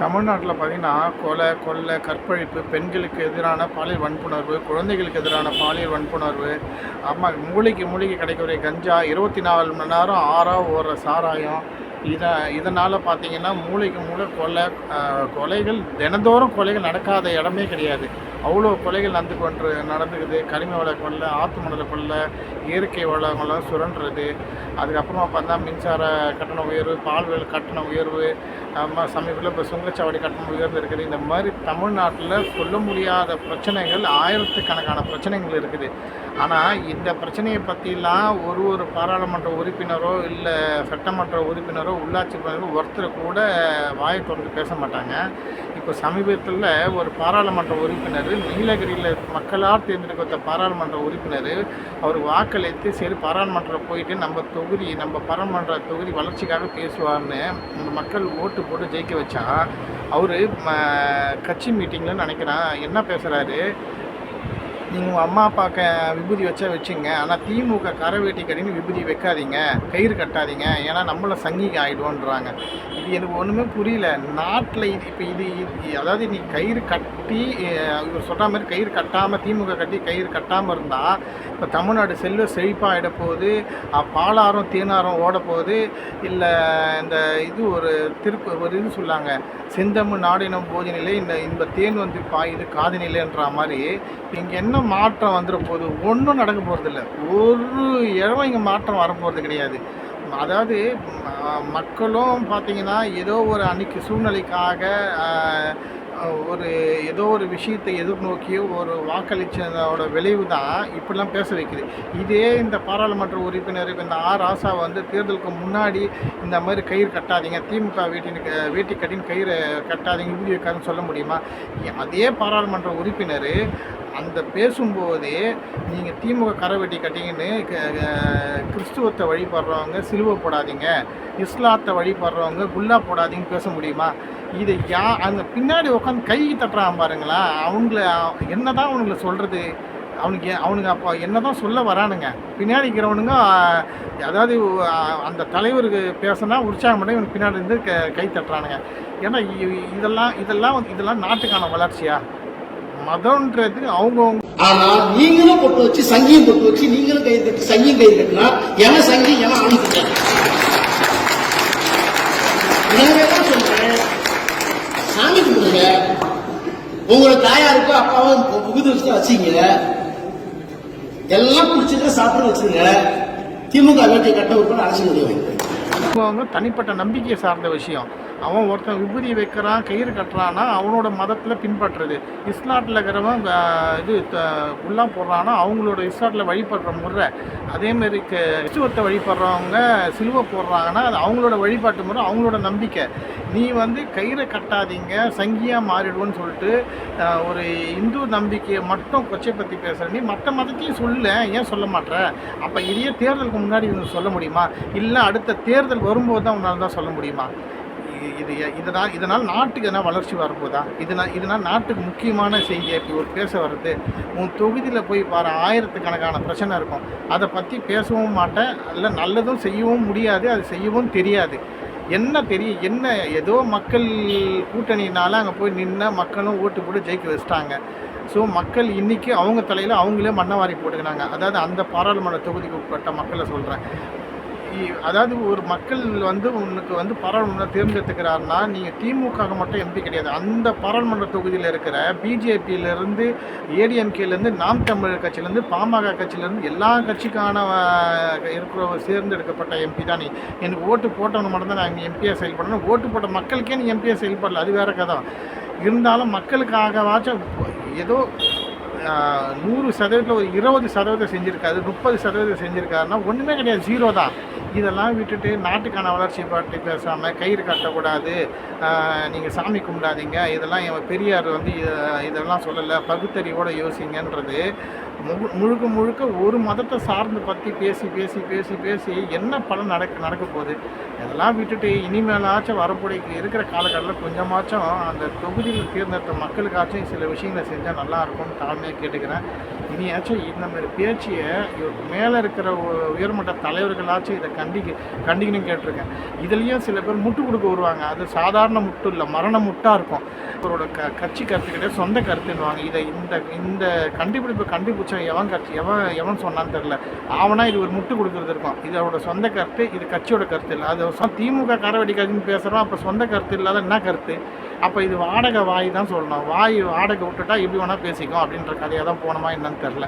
தமிழ்நாட்டில் பார்த்தீங்கன்னா கொலை கொள்ளை கற்பழிப்பு பெண்களுக்கு எதிரான பாலியல் வன்புணர்வு குழந்தைகளுக்கு எதிரான பாலியல் வன்புணர்வு ஆமாம் மூளைக்கு மூளைக்கு கிடைக்கக்கூடிய கஞ்சா இருபத்தி நாலு மணி நேரம் ஆறாக ஓடுற சாராயம் இதை இதனால் பார்த்தீங்கன்னா மூளைக்கு மூளை கொலை கொலைகள் தினந்தோறும் கொலைகள் நடக்காத இடமே கிடையாது. அவ்வளோ கொலைகள் நடந்து கொண்டு நடந்துக்குது. கனிம வள கொள்ளை ஆற்று மணலை கொள்ளை இயற்கை வளங்கள்லாம் சுரண்டுறது. அதுக்கப்புறமா பார்த்தா மின்சார கட்டண உயர்வு பால் கட்டண உயர்வு நம்ம சமீபத்தில் இப்போ சுங்கச்சாவடி கட்டணம் உயர்ந்து இருக்குது. இந்த மாதிரி தமிழ்நாட்டில் சொல்ல முடியாத பிரச்சனைகள் ஆயிரத்துக்கணக்கான பிரச்சனைகள் இருக்குது. ஆனால் இந்த பிரச்சனையை பற்றிலாம் ஒரு ஒரு பாராளுமன்ற உறுப்பினரோ இல்லை சட்டமன்ற உறுப்பினரோ உள்ளாட்சி உறுப்பினரோ ஒருத்தர் கூட வாயை தொடர்ந்து பேச மாட்டாங்க. இப்போ சமீபத்தில் ஒரு பாராளுமன்ற உறுப்பினர் நீலகிரியில் மக்களால் தேர்ந்தெடுக்கப்பட்ட பாராளுமன்ற உறுப்பினர் அவர் வாக்களித்து சரி பாராளுமன்றம் போயிட்டு நம்ம தொகுதி நம்ம பாராளுமன்ற தொகுதி வளர்ச்சிக்காக பேசுவார்னு இந்த மக்கள் ஓட்டு போட்டு ஜெயிக்க வச்சா அவர் கட்சி மீட்டிங்கில் நினைக்கிறேன். என்ன பேசுகிறாரு நீங்கள் உங்கள் அம்மா அப்பாக்க விபூதி வச்சா வச்சுங்க. ஆனால் திமுக கரை வேட்டி கட்டின்னு விபூதி வைக்காதீங்க. கயிறு கட்டாதீங்க. ஏன்னா நம்மளை சங்கிங்க ஆகிடுவோன்றாங்க இது எனக்கு ஒன்றுமே புரியல. நாட்டில் இது இப்போ இது அதாவது நீ கயிறு கட்டி இவர் சொல்கிற மாதிரி கயிறு கட்டாமல் திமுக கட்டி கயிறு கட்டாமல் இருந்தால் இப்போ தமிழ்நாடு செல்வ செழிப்பாகிட போகுது அஹ், பாலாறும் ஓட போகுது இல்லை இந்த இது ஒரு திருப்பு ஒரு இது சொல்லாங்க. செந்தமிழ் நாடினம் போஜனிலே இந்த இந்த தேன் வந்து பாயுது காதினிலேன்ற மாதிரி. இங்கே என்ன மாற்றம் வந்துட போகுது ஒன்றும் நடக்க போகிறதில்ல ஒரு இழவும் இங்கே மாற்றம் வரப்போகிறது கிடையாது. அதாவது ம- மக்களும் பார்த்தீங்கன்னா ஏதோ ஒரு அன்னைக்கு சூழ்நிலைக்காக ஒரு ஏதோ ஒரு விஷயத்தை எதிர்நோக்கி ஒரு வாக்களிச்சதோட விளைவு தான் இப்படிலாம் பேச வைக்குது. இதே இந்த பாராளுமன்ற உறுப்பினர் இந்த ஆர் ராசா வந்து தேர்தலுக்கு முன்னாடி இந்த மாதிரி கயிறு கட்டாதீங்க திமுக வீட்டின் வேட்டி கட்டின்னு கயிறு கட்டாதீங்க இப்படி வைக்காதுன்னு சொல்ல முடியுமா? அதே பாராளுமன்ற உறுப்பினர் அந்த பேசும்போதே நீங்கள் திமுக கரை வெட்டி கட்டிங்கன்னு க- கிறிஸ்துவத்தை வழிபடுறவங்க சிலுவை போடாதீங்க இஸ்லாத்தை வழிபடுறவங்க குல்லா போடாதீங்கன்னு பேச முடியுமா? இதை யா அந்த பின்னாடி உட்காந்து கை தட்டுறான் பாருங்களா அவங்கள என்னதான் அவனுங்களை சொல்கிறது அவனுக்கு அவனுங்க அப்போ என்னதான் சொல்ல வரானுங்க? பின்னாடி இருக்கிறவனுங்க அதாவது அந்த தலைவருக்கு பேசினா உற்சாகம் பண்ணி இவனுக்கு பின்னாடி இருந்து க கை தட்டுறானுங்க. ஏன்னா இதெல்லாம் இதெல்லாம் வந்து- இதெல்லாம் நாட்டுக்கான வளர்ச்சியா? மதம்ன்றது அவங்கவுங்க ஆனா நீங்களும் பொட்டு வச்சு சங்கியும் பொட்டு வச்சு நீங்களும் கை தட்டு சங்கியும் கை தட்டினா என சங்கி என ஆணிக்கிட்டேன் தான் சொல்றேன் சாமி கும்பிடுங்க உங்களோட தாயாருக்கும் அப்பாவும் புகுது வச்சு வச்சீங்க எல்லாம் குடிச்சிட்டு சாப்பிட வச்சுங்க திமுக வேட்டை கட்ட உட்பட அரசு முடியும் அவங்க தனிப்பட்ட நம்பிக்கையை சார்ந்த விஷயம். அவன் ஒருத்தன் விபூதி வைக்கிறான் கயிறு கட்டுறான்னா அவனோட மதத்தில் பின்பற்றுறது. இஸ்லாட்டில் இருக்கிறவன் இது உள்ளா போடுறான்னா அவங்களோட இஸ்லாட்டில் வழிபடுற முறை. அதேமாரி கிறிஸ்துவத்தை வழிபடுறவங்க சிலுவை போடுறாங்கன்னா அது அவங்களோட வழிபாட்டு முறை அவங்களோட நம்பிக்கை. நீ வந்து கயிறை கட்டாதீங்க சங்கியாக மாறிடுவோன்னு சொல்லிட்டு ஒரு இந்து நம்பிக்கையை மட்டும் கொச்சை பற்றி பேசுகிற நீ மற்ற மதத்தையும் சொல்ல ஏன் சொல்ல மாட்டேற அப்போ இதையே தேர்தலுக்கு முன்னாடி இவங்க சொல்ல முடியுமா? இல்லை அடுத்த தேர்தல் வரும்போது தான் உன்னால் தான் சொல்ல முடியுமா? இது இதனால் இதனால் நாட்டுக்கு என்ன வளர்ச்சி வரப்போதா? இதனால் இதனால் நாட்டுக்கு முக்கியமான செய்தியை இப்படி ஒரு பேச வருது உன் தொகுதியில் போய் பாரு ஆயிரத்துக்கணக்கான பிரச்சனை இருக்கும். அதை பற்றி பேசவும் மாட்டேன். இல்லை நல்லதும் செய்யவும் முடியாது. அது செய்யவும் தெரியாது. என்ன தெரியும் என்ன ஏதோ மக்கள் கூட்டணினால அங்கே போய் நின்று மக்களும் ஓட்டு போட்டு ஜெயிக்க வச்சிட்டாங்க. ஸோ மக்கள் இன்றைக்கி அவங்க தலையில் அவங்களே மண்ணவாரி போட்டுக்கினாங்க. அதாவது அந்த பாராளுமன்ற தொகுதிக்கு உட்பட்ட மக்களை சொல்கிறேன் அதாவது ஒரு மக்கள் வந்து உனக்கு வந்து பாராளுமன்றம் தேர்ந்தெடுத்துக்கிறாருன்னா நீங்கள் திமுக மட்டும் எம்பி கிடையாது. அந்த பாராளுமன்ற தொகுதியில் இருக்கிற பிஜேபியிலேருந்து ஏடிஎம்கேலேருந்து நாம் தமிழர் கட்சியிலேருந்து பாமக கட்சியிலேருந்து எல்லா கட்சிக்கான இருக்கிற தேர்ந்தெடுக்கப்பட்ட எம்பி தான் நீ. எனக்கு ஓட்டு போட்டவங்க மட்டும்தான் நான் எம்பியாக செயல்படணும் ஓட்டு போட்ட மக்களுக்கே நீ எம்பியாக செயல்படல. அது வேற கதை. இருந்தாலும் மக்களுக்காகவாச்சும் ஏதோ நூறு சதவீதத்தில் ஒரு இருபது சதவீதம் செஞ்சுருக்காரு முப்பது சதவீதம் செஞ்சுருக்காருன்னா ஒன்றுமே கிடையாது ஜீரோ தான். இதெல்லாம் விட்டுட்டு நாட்டுக்கான வளர்ச்சி பற்றி பேசாமல் கயிறு கட்டக்கூடாது நீங்கள் சாமி கும்பிடாதீங்க இதெல்லாம் என் பெரியார் வந்து இதெல்லாம் சொல்லலை பகுத்தறிவோட யோசிங்கன்றது. முழு முழுக்க முழுக்க ஒரு மதத்தை சார்ந்து பற்றி பேசி பேசி பேசி பேசி என்ன பலன் நடக்க நடக்க போகுது? இதெல்லாம் விட்டுட்டு இனிமேலாச்சும் வரக்கூடிய இருக்கிற காலகட்டத்தில் கொஞ்சமாச்சும் அந்த தொகுதியில் தேர்ந்தெடுத்த மக்களுக்காச்சும் சில விஷயங்களை செஞ்சால் நல்லா இருக்கும்னு தாழ்மையாக கேட்டுக்கிறேன். இனியாச்சும் இந்த மாதிரி பேச்சியை மேலே இருக்கிற உயர்மட்ட தலைவர்களாச்சும் இதை கண்டிக்க கண்டிக்கணும் கேட்டிருக்கேன். இதுலேயும் சில பேர் முட்டு கொடுக்க வருவாங்க. அது சாதாரண முட்டு இல்லை மரண முட்டாக இருக்கும். அவரோட க கட்சி கருத்துக்கிட்டே சொந்த கருத்துன்னுவாங்க. இதை இந்த இந்த கண்டுபிடிப்பு கண்டுபிடிச்ச எவன் கட்சி எவன் எவன் சொன்னான்னு தெரில அவனா இது ஒரு முட்டு கொடுக்குறது இருக்கும். இது அவரோட சொந்த கருத்து இது கட்சியோட கருத்து இல்லை. அது திமுக காரவடிக்காதுன்னு பேசுகிறோம் அப்போ சொந்த கருத்து இல்லாத என்ன கருத்து? அப்போ இது வாடகை வாய் தான் சொல்லணும். வாய் வாடகை விட்டுட்டா எப்படி வேணால் பேசிக்கும் அப்படின்ற கதையாக தான் போனோமா என்னன்னு தெரில